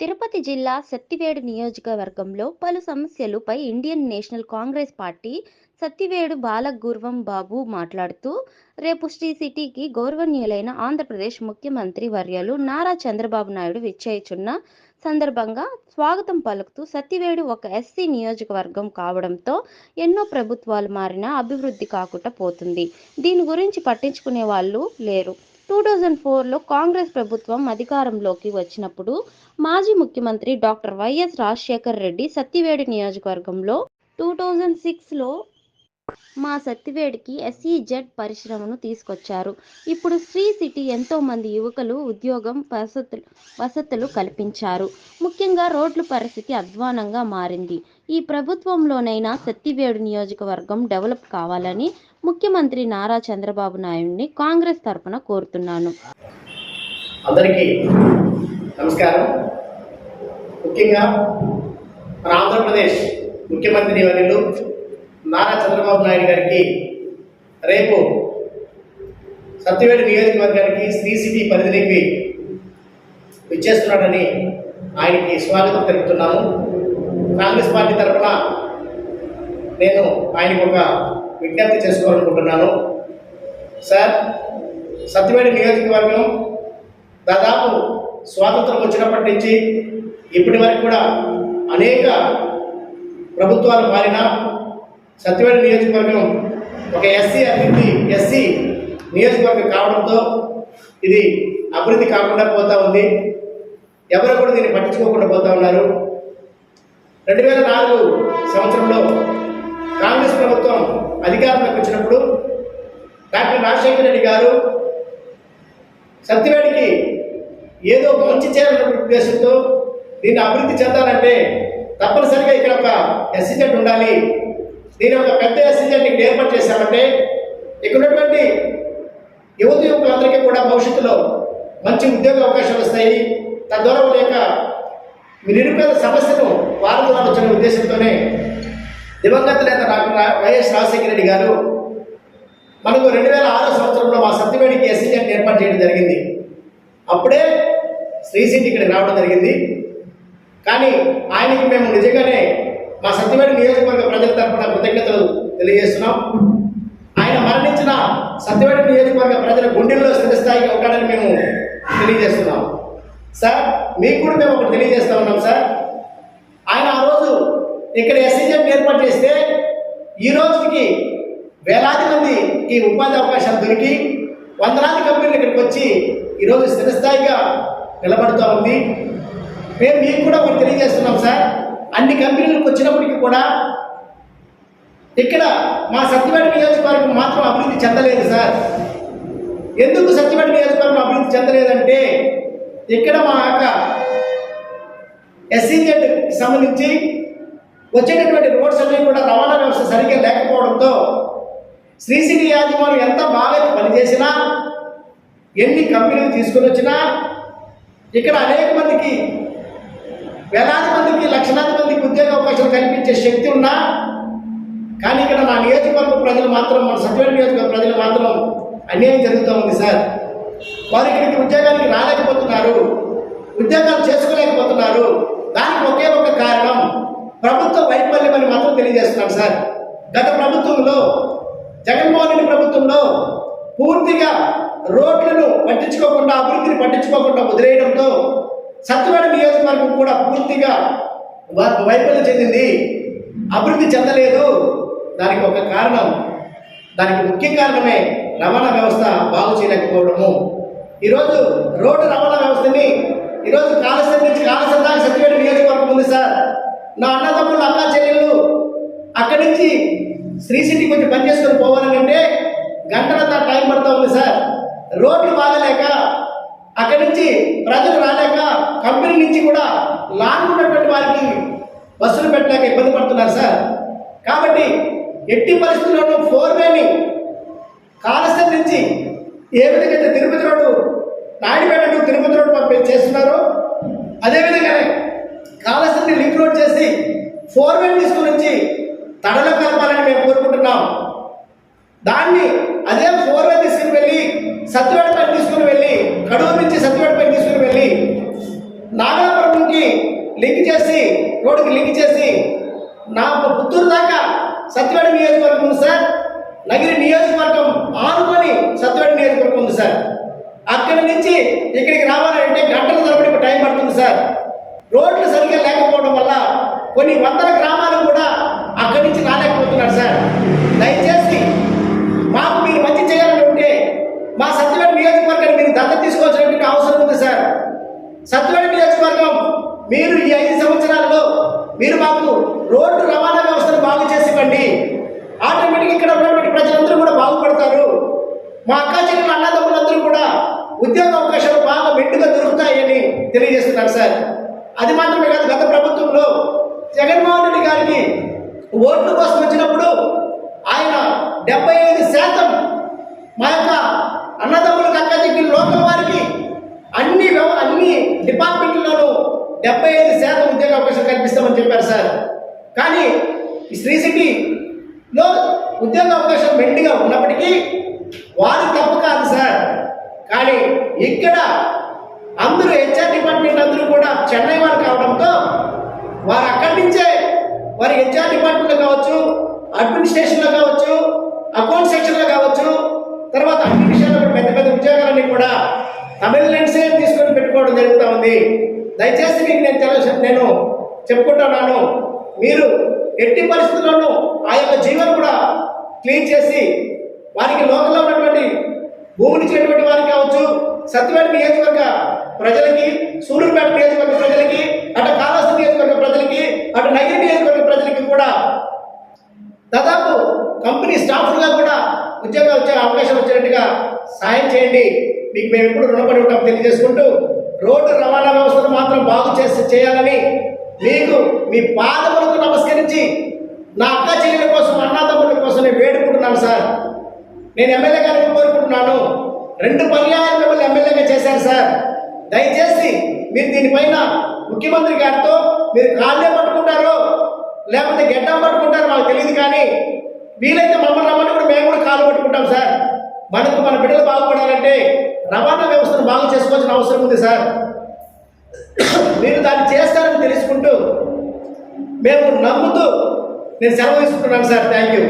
తిరుపతి జిల్లా సత్తివేడు నియోజకవర్గంలో పలు సమస్యలుపై Indian National Congress party Sathyavedu Balaguruvam Babu మాట్లాడుతూ రేపు శ్రీ సిటీకి గౌరవనీయులైన ఆంధ్రప్రదేశ్ ముఖ్యమంత్రి వర్యలు నారా చంద్రబాబు నాయుడు విచ్చేయుచున్న సందర్భంగా స్వాగతం పలుకుతూ సత్తివేడు ఒక ఎస్సీ నియోజకవర్గం కావడంతో ఎన్నో ప్రభుత్వాలు మారినా అభివృద్ధి కాకుండా పోతుంది. దీని గురించి పట్టించుకునే వాళ్ళు లేరు. టూ థౌజండ్ ఫోర్లో కాంగ్రెస్ ప్రభుత్వం అధికారంలోకి వచ్చినప్పుడు మాజీ ముఖ్యమంత్రి డాక్టర్ వైఎస్ రాజశేఖర్ రెడ్డి సత్తివేడు నియోజకవర్గంలో టూ థౌజండ్ సిక్స్లో మా సత్తివేడికి ఎస్ఈజెడ్ పరిశ్రమను తీసుకొచ్చారు. ఇప్పుడు శ్రీ సిటీ ఎంతో మంది యువకులు ఉద్యోగం వసతులు వసతులు కల్పించారు. ముఖ్యంగా రోడ్ల పరిస్థితి అధ్వానంగా మారింది. ఈ ప్రభుత్వంలోనైనా సత్తివేడు నియోజకవర్గం డెవలప్ కావాలని ముఖ్యమంత్రి నారా చంద్రబాబు నాయుడిని కాంగ్రెస్ తరపున కోరుతున్నాను. అందరికీ నమస్కారం. ముఖ్యంగా మన ఆంధ్రప్రదేశ్ ముఖ్యమంత్రి వర్యులు నారా చంద్రబాబు నాయుడు గారికి రేపు సత్యవేడు నియోజకవర్గానికి శ్రీ సిటీ పరిధిలోకి విచ్చేస్తున్నాడని ఆయనకి స్వాగతం తెలుపుతున్నాము. కాంగ్రెస్ పార్టీ తరఫున నేను ఆయనకు ఒక విజ్ఞప్తి చేసుకోవాలనుకుంటున్నాను. సార్ సత్యవేడు నియోజకవర్గం దాదాపు స్వాతంత్రం వచ్చినప్పటి నుంచి ఇప్పటి వరకు కూడా అనేక ప్రభుత్వాలు మారిన సత్యవేడు నియోజకవర్గం ఒక ఎస్సీ అభివృద్ధి ఎస్సీ నియోజకవర్గం కావడంతో ఇది అభివృద్ధి కాకుండా పోతూ ఉంది. ఎవరు కూడా దీన్ని పట్టించుకోకుండా పోతూ ఉన్నారు. రెండు వేల నాలుగు సంవత్సరంలో కాంగ్రెస్ ప్రభుత్వం అధికారంలోకి వచ్చినప్పుడు డాక్టర్ రాజశేఖర రెడ్డి గారు సత్యవేడికి ఏదో మంచి చేయాలనే ఉద్దేశంతో దీన్ని అభివృద్ధి చెందాలంటే తప్పనిసరిగా ఇక్కడ ఒక ఎస్సీజెడ్ ఉండాలి. దీని ఒక పెద్ద ఎస్సీజెడ్ని ఏర్పాటు చేశామంటే ఇక్కడ ఉన్నటువంటి యువత యువకులందరికీ కూడా భవిష్యత్తులో మంచి ఉద్యోగ అవకాశాలు వస్తాయి. తద్వారా వాళ్ళ యొక్క నిరుపేద సమస్యను పాల్గొనాలొచ్చిన ఉద్దేశంతోనే దివంగత నేత డాక్టర్ వైఎస్ రాజశేఖర రెడ్డి గారు మనకు రెండు వేల ఆరో సంవత్సరంలో మా సత్యవేడికి ఎస్సీజెడ్ ఏర్పాటు చేయడం జరిగింది. అప్పుడే శ్రీ సిటీ ఇక్కడికి రావడం జరిగింది. కానీ ఆయనకి మేము నిజంగానే మా సత్యవేడి నియోజకవర్గ ప్రజల తరఫున కృతజ్ఞతలు తెలియజేస్తున్నాం. ఆయన మరణించిన సత్యవేడి నియోజకవర్గ ప్రజల గుండెల్లో స్థిరస్థాయిగా ఉంటాడని మేము తెలియజేస్తున్నాం. సార్ మీకు కూడా మేము ఒకటి తెలియజేస్తా ఉన్నాం సార్. ఇక్కడ ఎస్సీజెడ్ ఏర్పాటు చేస్తే ఈ రోజుకి వేలాది మంది ఈ ఉపాధి అవకాశాలు దొరికి వందలాది కంపెనీలు ఇక్కడికి వచ్చి ఈరోజు స్థిరస్థాయిగా నిలబడుతూ ఉంది. మేము మీకు కూడా ఒకటి తెలియజేస్తున్నాం సార్. అన్ని కంపెనీలకు వచ్చినప్పటికీ కూడా ఇక్కడ మా సత్యవేడ నియోజకవర్గం మాత్రం అభివృద్ధి చెందలేదు సార్. ఎందుకు సత్యవేడ నియోజకవర్గం అభివృద్ధి చెందలేదంటే ఇక్కడ మా యొక్క ఎస్సీజెడ్కి సంబంధించి వచ్చేటటువంటి రోడ్స్ అన్నీ కూడా రవాణా వ్యవస్థ సరిగ్గా లేకపోవడంతో శ్రీ సిటీ యాజమాన్యం ఎంత బాగా పనిచేసినా ఎన్ని కంపెనీలు తీసుకుని వచ్చినా ఇక్కడ అనేక మందికి వేలాది మందికి లక్షలాది మందికి ఉద్యోగ అవకాశాలు కల్పించే శక్తి ఉన్నా కానీ ఇక్కడ నా నియోజకవర్గ ప్రజలు మాత్రం మన సత్యవేడ నియోజకవర్గ ప్రజలు మాత్రం అన్యాయం జరుగుతూ ఉంది సార్. వారు ఇక్కడికి ఉద్యోగానికి రాలేకపోతున్నారు ఉద్యోగాలు చేసుకోలేకపోతున్నారు. దానికి ఒకే ఒక కారణం ప్రభుత్వ వైఫల్యం అని మాత్రం తెలియజేస్తున్నాను సార్. గత ప్రభుత్వంలో జగన్మోహన్ రెడ్డి ప్రభుత్వంలో పూర్తిగా రోడ్లను పట్టించుకోకుండా అభివృద్ధిని పట్టించుకోకుండా వదిలేయడంతో సత్యవాడ నియోజకవర్గం కూడా పూర్తిగా వైఫల్యం చెందింది. అభివృద్ధి చెందలేదు. దానికి ఒక కారణం దానికి ముఖ్య కారణమే రవాణా వ్యవస్థ బాగు చేయలేకపోవడము. ఈరోజు రోడ్డు రవాణా వ్యవస్థని ఈరోజు కాళేశ్వరం నుంచి కాళేశ్వరం దాకా సత్యవేడ నియోజకవర్గం ఉంది సార్. నా అన్నదమ్ములు అక్క చెల్లెళ్ళు అక్కడి నుంచి శ్రీ సిటీ కొంచెం పనిచేసుకొని చేసుకొని పోవాలని గంటలంతా టైం పడుతూ ఉంది సార్. రోడ్లు బాగలేక అక్కడి నుంచి ప్రజలు రాలేక కంపెనీ నుంచి కూడా లాంగ్ ఉన్నటువంటి వారికి బస్సులు పెట్టలేక ఇబ్బంది పడుతున్నారు సార్. కాబట్టి ఎట్టి పరిస్థితుల్లోనూ ఫోర్ వేని కాళేశ్వరం నుంచి ఏ విధంగా అయితే తిరుపతి రోడ్డు నాయుడుపేట తిరుపతి రోడ్డు పంపిణీ చేస్తున్నారో అదేవిధంగానే ని లింక్ రోడ్ చేసి ఫోర్ వే తీసుకుని తడలు తడలో కలపాలని మేము కోరుకుంటున్నాం. దాన్ని అదే ఫోర్ వే తీసుకుని వెళ్ళి సత్యవేటపై తీసుకుని వెళ్ళి కడూరు నుంచి సత్యవేటపై తీసుకుని వెళ్ళి నాగలాపురం నుంచి లింక్ చేసి రోడ్డుకి లింక్ చేసి నా పుత్తూరు దాకా సత్యవేడ నియోజకవర్గం ఉంది సార్. నగిరి నియోజకవర్గం ఆనుకొని సత్యవేడ నియోజకవర్గం ఉంది సార్. అక్కడి నుంచి ఇక్కడికి రావాలంటే గంటల తరబడి టైం పడుతుంది సార్ రోడ్లు సరిగ్గా లేకపోవడం వల్ల కొన్ని వందల గ్రామాలు కూడా అక్కడి నుంచి రాలేకపోతున్నారు సార్. దయచేసి మాకు మీరు మంచి చేయాలని ఉంటే మా సత్యవేడ నియోజకవర్గాన్ని మీరు దత్త తీసుకోవాల్సినటువంటి అవసరం ఉంది సార్. సత్యవేడ నియోజకవర్గం మీరు ఈ ఐదు సంవత్సరాల్లో మీరు మాకు రోడ్డు రవాణా వ్యవస్థను బాగు చేసి ఇవ్వండి. ఆటోమేటిక్ ఇక్కడ ఉన్నటువంటి ప్రజలందరూ కూడా బాగుపడతారు. మా అక్క చెల్లెలు అన్నదమ్ములందరూ కూడా ఉద్యోగ అవకాశాలు బాగా మెండుగా దొరుకుతాయని తెలియజేస్తున్నారు సార్. అది మాత్రమే కాదు గత ప్రభుత్వంలో జగన్మోహన్ రెడ్డి గారికి ఓట్ల కోసం వచ్చినప్పుడు ఆయన డెబ్బై ఐదు శాతం మా యొక్క అన్నదమ్ములకు అక్కడికి లోకల్ వారికి అన్ని వ్యవ అన్ని డిపార్ట్మెంట్లలోనూ డెబ్బై ఐదు శాతం ఉద్యోగ అవకాశాలు కల్పిస్తామని చెప్పారు సార్. కానీ ఈ శ్రీ సిటీలో ఉద్యోగ అవకాశం మెండుగా ఉన్నప్పటికీ వారు తప్పు కాదు సార్. కానీ ఇక్కడ అందరూ హెచ్ఆర్ డిపార్ట్మెంట్ అందరూ కూడా చెన్నై వారు కావడంతో వారు అక్కడి నుంచే వారి హెచ్ఆర్ డిపార్ట్మెంట్లో కావచ్చు అడ్మినిస్ట్రేషన్లో కావచ్చు అకౌంట్ సెక్షన్లో కావచ్చు తర్వాత అన్ని విషయాల్లో పెద్ద పెద్ద ఉద్యోగాలన్నీ కూడా తమిళనాడుసే తీసుకొని పెట్టుకోవడం జరుగుతూ ఉంది. దయచేసి మీకు నేను తెల నేను చెప్పుకుంటున్నాను. మీరు ఎట్టి పరిస్థితుల్లోనూ ఆ యొక్క జీవనం కూడా క్లీన్ చేసి వారికి లోకల్లో ఉన్నటువంటి భూమిని ఇచ్చినటువంటి వారికి కావచ్చు సత్యవేడ నియోజకవర్గ ప్రజలకి సూర్యుపేట నియోజకవర్గ ప్రజలకి అటు కాళహస్తి నియోజకవర్గ ప్రజలకి అటు నగిరి నియోజకవర్గ ప్రజలకి కూడా దాదాపు కంపెనీ స్టాఫ్లుగా కూడా ఉద్యోగం వచ్చే అవకాశం వచ్చినట్టుగా సాయం చేయండి. మీకు మేము ఎప్పుడు రుణపడి ఉంటాం తెలియజేసుకుంటూ రోడ్డు రవాణా వ్యవస్థను మాత్రం బాగు చేసి చేయాలని మీకు మీ పాదములకు నమస్కరించి నా అక్క చెల్లెల కోసం అన్నాతమ్ముల కోసం నేను వేడుకుంటున్నాను సార్. నేను ఎమ్మెల్యే గారిని కోరుకుంటున్నాను రెండు పర్యాయాలు మిమ్మల్ని ఎమ్మెల్యేగా చేశారు సార్. దయచేసి మీరు దీనిపైన ముఖ్యమంత్రి గారితో మీరు కాళ్ళే పట్టుకుంటారో లేకపోతే గెడ్డం పట్టుకుంటారో మాకు తెలియదు కానీ వీలైతే మమ్మల్ని రమ్మని కూడా మేము కూడా కాళ్ళు పట్టుకుంటాం సార్. మనకు మన బిడ్డలు బాగుపడాలంటే రవాణా వ్యవస్థను బాగు చేసుకోవాల్సిన అవసరం ఉంది సార్. మీరు దాన్ని చేస్తారని తెలుసుకుంటూ మేము నమ్ముతూ నేను సెలవు తీసుకుంటున్నాను సార్. Thank you.